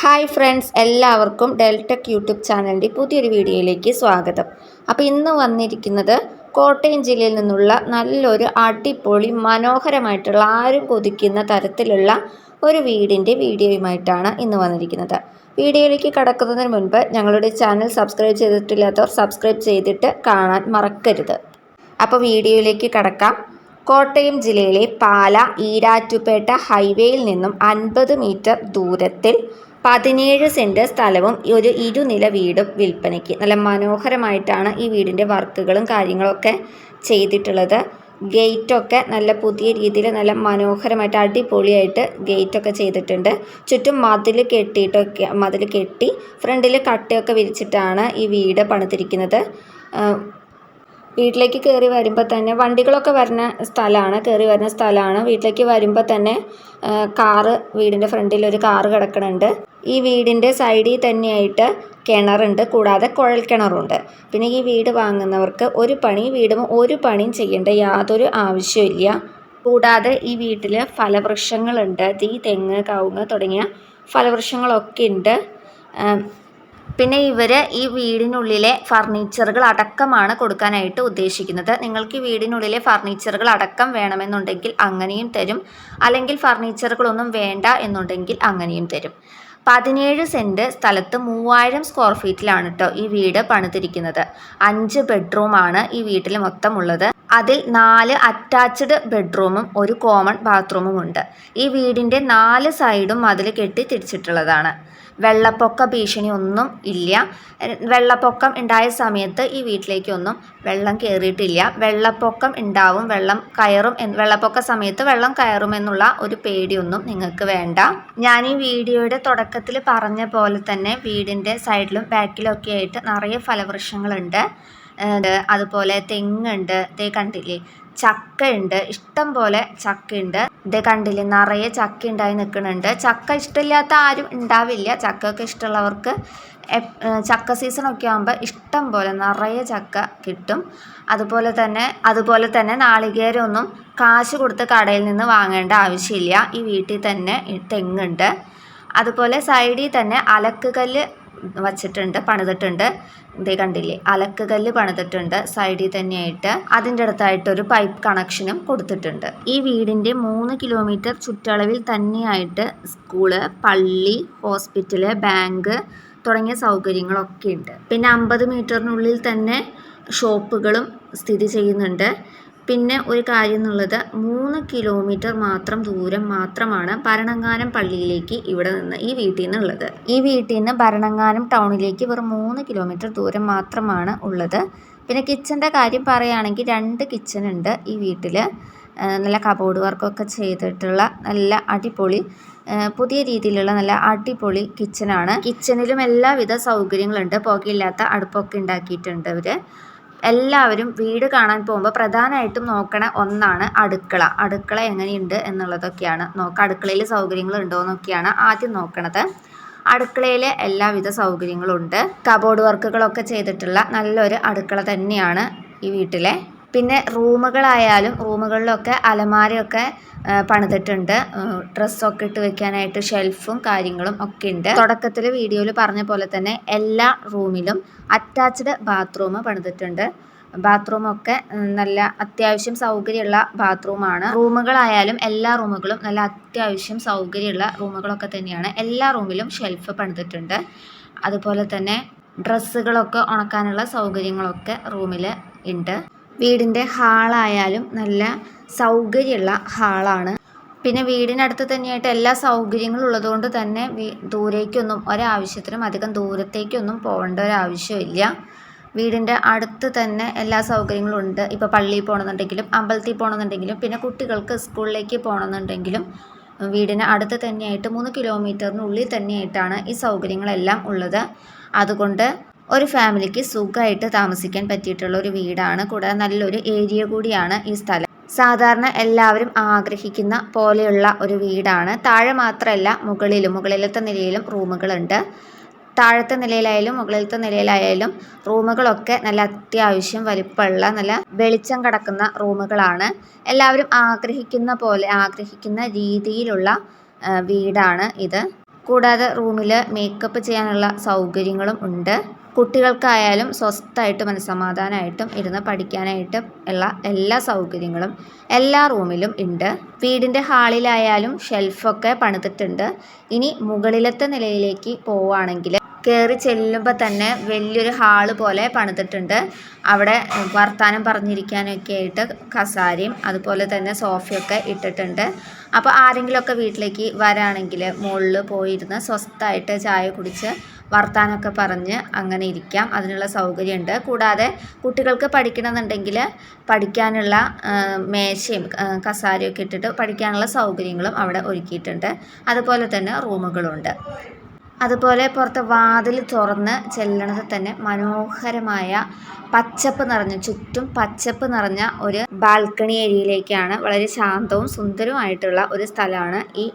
Hi friends എല്ലാവർക്കും Deltech YouTube ചാനലിന്റെ പുതിയൊരു വീഡിയോയിലേക്ക് സ്വാഗതം. അപ്പോൾ ഇന്ന് വന്നിരിക്കുന്നത് കോട്ടയം ജില്ലയിൽ നിന്നുള്ള നല്ലൊരു അടിപൊളി മനോഹരമായിട്ടുള്ള ആരും കൊതിക്കുന്ന തരത്തിലുള്ള ഒരു വീടിന്റെ വീഡിയോയുമായിട്ടാണ് ഇന്ന് വന്നിരിക്കുന്നത്. വീഡിയോയിലേക്ക് കടക്കുന്നതിന് മുൻപ് ഞങ്ങളുടെ ചാനൽ സബ്സ്ക്രൈബ് ചെയ്തിട്ടില്ലാത്തവർ സബ്സ്ക്രൈബ് ചെയ്തിട്ട് കാണാൻ മറക്കരുത്. അപ്പോൾ വീഡിയോയിലേക്ക് കടക്കാം. കോട്ടയം ജില്ലയിലെ പാല ഈരാറ്റുപേട്ട ഹൈവേയിൽ നിന്നും അൻപത് മീറ്റർ ദൂരത്തിൽ പതിനേഴ് സെന്റ് സ്ഥലവും ഒരു ഇരുനില വീടും വിൽപ്പനയ്ക്ക്. നല്ല മനോഹരമായിട്ടാണ് ഈ വീടിന്റെ വർക്കുകളും കാര്യങ്ങളൊക്കെ ചെയ്തിട്ടുള്ളത്. ഗേറ്റൊക്കെ നല്ല പുതിയ രീതിയിൽ നല്ല മനോഹരമായിട്ട് അടിപൊളിയായിട്ട് ഗേറ്റൊക്കെ ചെയ്തിട്ടുണ്ട്. ചുറ്റും മതിൽ കെട്ടിയിട്ടൊക്കെ മതിൽ കെട്ടി ഫ്രണ്ടിൽ കട്ടയൊക്കെ വിരിച്ചിട്ടാണ് ഈ വീട് പണിതിരിക്കുന്നത്. വീട്ടിലേക്ക് കയറി വരുമ്പോൾ തന്നെ വണ്ടികളൊക്കെ വരുന്ന സ്ഥലമാണ് കയറി വരുന്ന സ്ഥലമാണ് വീട്ടിലേക്ക് വരുമ്പോൾ തന്നെ കാറ് വീടിന്റെ ഫ്രണ്ടിൽ ഒരു കാറ് കിടക്കണുണ്ട്. ഈ വീടിന്റെ സൈഡിൽ തന്നെയായിട്ട് കിണറുണ്ട്. കൂടാതെ കുഴൽ കിണറുണ്ട്. പിന്നെ ഈ വീട് വാങ്ങുന്നവർക്ക് ഒരു പണി വീടും ഒരു പണിയും ചെയ്യേണ്ട യാതൊരു ആവശ്യമില്ല കൂടാതെ ഈ വീട്ടിൽ ഫലവൃക്ഷങ്ങളുണ്ട്. തീ തെങ്ങ് കവുങ്ങ് തുടങ്ങിയ ഫലവൃക്ഷങ്ങളൊക്കെ ഉണ്ട്. പിന്നെ ഇവർ ഈ വീടിനുള്ളിലെ ഫർണിച്ചറുകൾ അടക്കമാണ് കൊടുക്കാനായിട്ട് ഉദ്ദേശിക്കുന്നത്. നിങ്ങൾക്ക് ഈ വീടിനുള്ളിലെ ഫർണിച്ചറുകൾ അടക്കം വേണമെന്നുണ്ടെങ്കിൽ അങ്ങനെയും തരും. അല്ലെങ്കിൽ ഫർണിച്ചറുകളൊന്നും വേണ്ട എന്നുണ്ടെങ്കിൽ അങ്ങനെയും തരും. പതിനേഴ് സെന്റ് സ്ഥലത്ത് മൂവായിരം സ്ക്വയർ ഫീറ്റിലാണ് കേട്ടോ ഈ വീട് പണിതിരിക്കുന്നത്. അഞ്ച് ബെഡ്റൂമാണ് ഈ വീട്ടിൽ മൊത്തം ഉള്ളത്. അതിൽ നാല് അറ്റാച്ച്ഡ് ബെഡ്റൂമും ഒരു കോമൺ ബാത്റൂമും ഉണ്ട്. ഈ വീടിന്റെ നാല് സൈഡും മതിൽ കെട്ടി തിരിച്ചിട്ടുള്ളതാണ് വെള്ളപ്പൊക്ക ഭീഷണി ഒന്നും ഇല്ല. വെള്ളപ്പൊക്കം ഉണ്ടായ സമയത്ത് ഈ വീട്ടിലേക്കൊന്നും വെള്ളം കയറിയിട്ടില്ല വെള്ളപ്പൊക്കം ഉണ്ടാവും വെള്ളം കയറും വെള്ളപ്പൊക്ക സമയത്ത് വെള്ളം കയറുമെന്നുള്ള ഒരു പേടിയൊന്നും നിങ്ങൾക്ക് വേണ്ട. ഞാൻ ഈ വീഡിയോയുടെ തുടക്കത്തിൽ പറഞ്ഞ പോലെ തന്നെ വീടിന്റെ സൈഡിലും ബാക്കിലും ഒക്കെ ആയിട്ട് നിറയെ ഫലവൃക്ഷങ്ങളുണ്ട്. അതുപോലെ തെങ്ങുണ്ട്. ദേ കണ്ടില്ലേ? ചക്ക ഉണ്ട് ഇഷ്ടം പോലെ ചക്ക ഉണ്ട് ഇതേ കണ്ടില്ലേ? നിറയെ ചക്ക ഉണ്ടായി നിൽക്കുന്നുണ്ട്. ചക്ക ഇഷ്ടമില്ലാത്ത ആരും ഉണ്ടാവില്ല. ചക്കയൊക്കെ ഇഷ്ടമുള്ളവർക്ക് ചക്ക സീസണൊക്കെ ആകുമ്പോൾ ഇഷ്ടം പോലെ നിറയെ ചക്ക കിട്ടും. അതുപോലെ തന്നെ അതുപോലെ തന്നെ നാളികേരമൊന്നും കാശ് കൊടുത്ത് കടയിൽ നിന്ന് വാങ്ങേണ്ട ആവശ്യമില്ല. ഈ വീട്ടിൽ തന്നെ തെങ്ങുണ്ട്. അതുപോലെ സൈഡിൽ തന്നെ അലക്കുകല്ല് വച്ചിട്ടുണ്ട് പണിതിട്ടുണ്ട്. ഇതേ കണ്ടില്ലേ അലക്ക് കല്ല് പണിതിട്ടുണ്ട് സൈഡിൽ തന്നെയായിട്ട്. അതിന്റെ അടുത്തായിട്ട് ഒരു പൈപ്പ് കണക്ഷനും കൊടുത്തിട്ടുണ്ട്. ഈ വീടിന്റെ മൂന്ന് കിലോമീറ്റർ ചുറ്റളവിൽ തന്നെയായിട്ട് സ്കൂൾ പള്ളി ഹോസ്പിറ്റൽ ബാങ്ക് തുടങ്ങിയ സൗകര്യങ്ങളൊക്കെ ഉണ്ട്. പിന്നെ അമ്പത് മീറ്ററിനുള്ളിൽ തന്നെ ഷോപ്പുകളും സ്ഥിതി ചെയ്യുന്നുണ്ട്. പിന്നെ ഒരു കാര്യം എന്നുള്ളത് മൂന്ന് കിലോമീറ്റർ മാത്രം ദൂരം മാത്രമാണ് ഭരണങ്ങാനം പള്ളിയിലേക്ക് ഇവിടെ നിന്ന് ഈ വീട്ടിൽ നിന്നുള്ളത് ഈ വീട്ടിൽ നിന്ന് ഭരണങ്ങാനം ടൗണിലേക്ക് വെറും മൂന്ന് കിലോമീറ്റർ ദൂരം മാത്രമാണ് ഉള്ളത്. പിന്നെ കിച്ചന്റെ കാര്യം പറയുകയാണെങ്കിൽ രണ്ട് കിച്ചൺ ഉണ്ട് ഈ വീട്ടിൽ. നല്ല കബോർഡ് വർക്കൊക്കെ ചെയ്തിട്ടുള്ള നല്ല അടിപൊളി പുതിയ രീതിയിലുള്ള നല്ല അടിപൊളി കിച്ചനാണ് കിച്ചണിലും എല്ലാവിധ സൗകര്യങ്ങളുണ്ട്. പുകയില്ലാത്ത അടുപ്പൊക്കെ ഉണ്ടാക്കിയിട്ടുണ്ട് അവർ എല്ലാവരും വീട് കാണാൻ പോകുമ്പോൾ പ്രധാനമായിട്ടും നോക്കണ ഒന്നാണ് അടുക്കള. അടുക്കള എങ്ങനെയുണ്ട് എന്നുള്ളതൊക്കെയാണ് നോക്കുക അടുക്കളയിൽ സൗകര്യങ്ങൾ ഉണ്ടോ എന്നൊക്കെയാണ് ആദ്യം നോക്കണത്. അടുക്കളയിൽ എല്ലാവിധ സൗകര്യങ്ങളും ഉണ്ട് കബോർഡ് വർക്കുകളൊക്കെ ചെയ്തിട്ടുള്ള നല്ലൊരു അടുക്കള തന്നെയാണ് ഈ വീട്ടിലെ. പിന്നെ റൂമുകളായാലും റൂമുകളിലൊക്കെ അലമാരയൊക്കെ പണിതിട്ടുണ്ട്. ഡ്രസ്സൊക്കെ ഇട്ട് വെക്കാനായിട്ട് ഷെൽഫും കാര്യങ്ങളും ഒക്കെ ഉണ്ട്. തുടക്കത്തിൽ വീഡിയോയിൽ പറഞ്ഞ പോലെ തന്നെ എല്ലാ റൂമിലും അറ്റാച്ച്ഡ് ബാത്റൂം പണിതിട്ടുണ്ട്. ബാത്റൂമൊക്കെ നല്ല അത്യാവശ്യം സൗകര്യമുള്ള ബാത്റൂമാണ്. റൂമുകളായാലും എല്ലാ റൂമുകളും നല്ല അത്യാവശ്യം സൗകര്യമുള്ള റൂമുകളൊക്കെ തന്നെയാണ് എല്ലാ റൂമിലും ഷെൽഫ് പണിതിട്ടുണ്ട്. അതുപോലെ തന്നെ ഡ്രസ്സുകളൊക്കെ ഉണക്കാനുള്ള സൗകര്യങ്ങളൊക്കെ റൂമിൽ ഉണ്ട്. വീടിന്റെ ഹാളായാലും നല്ല സൗകര്യമുള്ള ഹാളാണ്. പിന്നെ വീടിനടുത്ത് തന്നെയായിട്ട് എല്ലാ സൗകര്യങ്ങളും ഉള്ളതുകൊണ്ട് തന്നെ ദൂരേക്കൊന്നും ഒരാവശ്യത്തിനും അധികം ദൂരത്തേക്കൊന്നും പോകേണ്ട ഒരാവശ്യമില്ല വീടിന്റെ അടുത്ത് തന്നെ എല്ലാ സൗകര്യങ്ങളും ഉണ്ട്. ഇപ്പോൾ പള്ളിയിൽ പോകണമെന്നുണ്ടെങ്കിലും അമ്പലത്തിൽ പോകണമെന്നുണ്ടെങ്കിലും പിന്നെ കുട്ടികൾക്ക് സ്കൂളിലേക്ക് പോകണമെന്നുണ്ടെങ്കിലും വീടിന് അടുത്ത് തന്നെയായിട്ട് മൂന്ന് കിലോമീറ്ററിനുള്ളിൽ തന്നെയായിട്ടാണ് ഈ സൗകര്യങ്ങളെല്ലാം ഉള്ളത്. അതുകൊണ്ട് ഒരു ഫാമിലിക്ക് സുഖമായിട്ട് താമസിക്കാൻ പറ്റിയിട്ടുള്ള ഒരു വീടാണ്. കൂടാതെ നല്ലൊരു ഏരിയ കൂടിയാണ് ഈ സ്ഥലം. സാധാരണ എല്ലാവരും ആഗ്രഹിക്കുന്ന പോലെയുള്ള ഒരു വീടാണ്. താഴെ മാത്രമല്ല മുകളിലും മുകളിലത്തെ നിലയിലും റൂമുകളുണ്ട്. താഴത്തെ നിലയിലായാലും മുകളിലത്തെ നിലയിലായാലും റൂമുകളൊക്കെ നല്ല അത്യാവശ്യം വലിപ്പമുള്ള നല്ല വെളിച്ചം കിടക്കുന്ന റൂമുകളാണ്. എല്ലാവരും ആഗ്രഹിക്കുന്ന പോലെ ആഗ്രഹിക്കുന്ന രീതിയിലുള്ള വീടാണ് ഇത്. കൂടാതെ റൂമിൽ മേക്കപ്പ് ചെയ്യാനുള്ള സൗകര്യങ്ങളും ഉണ്ട്. കുട്ടികൾക്കായാലും സ്വസ്ഥമായിട്ട് മനസ്സമാധാനമായിട്ടും ഇരുന്ന് പഠിക്കാനായിട്ട് ഉള്ള എല്ലാ സൗകര്യങ്ങളും എല്ലാ റൂമിലും ഉണ്ട്. വീടിന്റെ ഹാളിലായാലും ഷെൽഫൊക്കെ പണിതിട്ടുണ്ട്. ഇനി മുകളിലത്തെ നിലയിലേക്ക് പോവുകയാണെങ്കിൽ കയറി ചെല്ലുമ്പോൾ തന്നെ വലിയൊരു ഹാൾ പോലെ പണിതിട്ടുണ്ട്. അവിടെ വർത്തമാനം പറഞ്ഞിരിക്കാനൊക്കെ ആയിട്ട് കസാരയും അതുപോലെ തന്നെ സോഫയൊക്കെ ഇട്ടിട്ടുണ്ട്. അപ്പോൾ ആരെങ്കിലുമൊക്കെ വീട്ടിലേക്ക് വരാണെങ്കിൽ മുകളിൽ പോയിരുന്ന് സ്വസ്ഥമായിട്ട് ചായ കുടിച്ച് വർത്താനമൊക്കെ പറഞ്ഞ് അങ്ങനെ ഇരിക്കാം. അതിനുള്ള സൗകര്യമുണ്ട്. കൂടാതെ കുട്ടികൾക്ക് പഠിക്കണമെന്നുണ്ടെങ്കിൽ പഠിക്കാനുള്ള മേശയും കസാരയൊക്കെ ഇട്ടിട്ട് പഠിക്കാനുള്ള സൗകര്യങ്ങളും അവിടെ ഒരുക്കിയിട്ടുണ്ട്. അതുപോലെ തന്നെ റൂമുകളുണ്ട്. അതുപോലെ പുറത്തെ വാതിൽ തുറന്ന് ചെല്ലണത് തന്നെ മനോഹരമായ പച്ചപ്പ് നിറഞ്ഞ ചുറ്റും പച്ചപ്പ് നിറഞ്ഞ ഒരു ബാൽക്കണി ഏരിയയിലേക്കാണ് വളരെ ശാന്തവും സുന്ദരവുമായിട്ടുള്ള ഒരു സ്ഥലമാണ് ഈ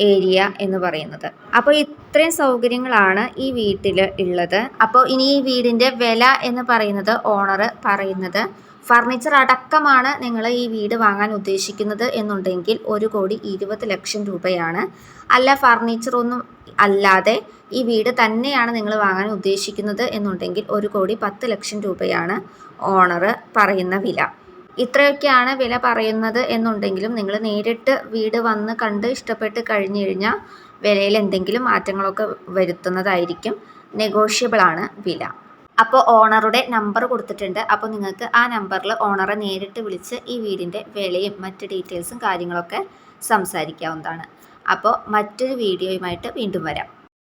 ഏരിയ എന്ന് പറയുന്നത്. അപ്പോൾ ഇത്രയും സൗകര്യങ്ങളാണ് ഈ വീട്ടിൽ ഉള്ളത്. അപ്പോൾ ഇനി ഈ വീടിന്റെ വില എന്ന് പറയുന്നത് ഓണർ പറയുന്നത് ഫർണിച്ചർ അടക്കമാണ് നിങ്ങൾ ഈ വീട് വാങ്ങാൻ ഉദ്ദേശിക്കുന്നത് എന്നുണ്ടെങ്കിൽ ഒരു കോടി ഇരുപത് ലക്ഷം രൂപയാണ്. അല്ല ഫർണിച്ചറൊന്നും അല്ലാതെ ഈ വീട് തന്നെയാണ് നിങ്ങൾ വാങ്ങാൻ ഉദ്ദേശിക്കുന്നത് എന്നുണ്ടെങ്കിൽ ഒരു കോടി പത്ത് ലക്ഷം രൂപയാണ് ഓണർ പറയുന്ന വില. ഇത്രയൊക്കെയാണ് വില പറയുന്നത് എന്നുണ്ടെങ്കിലും നിങ്ങൾ നേരിട്ട് വീട് വന്ന് കണ്ട് ഇഷ്ടപ്പെട്ട് കഴിഞ്ഞു കഴിഞ്ഞാൽ വിലയിൽ എന്തെങ്കിലും മാറ്റങ്ങളൊക്കെ വരുത്തുന്നതായിരിക്കും. നെഗോഷ്യബിളാണ് വില. അപ്പോൾ ഓണറുടെ നമ്പർ കൊടുത്തിട്ടുണ്ട്. അപ്പോൾ നിങ്ങൾക്ക് ആ നമ്പറിൽ ഓണറെ നേരിട്ട് വിളിച്ച് ഈ വീടിന്റെ വിലയും മറ്റ് ഡീറ്റെയിൽസും കാര്യങ്ങളൊക്കെ സംസാരിക്കാവുന്നതാണ്. അപ്പോൾ മറ്റൊരു വീഡിയോയുമായിട്ട് വീണ്ടും വരാം.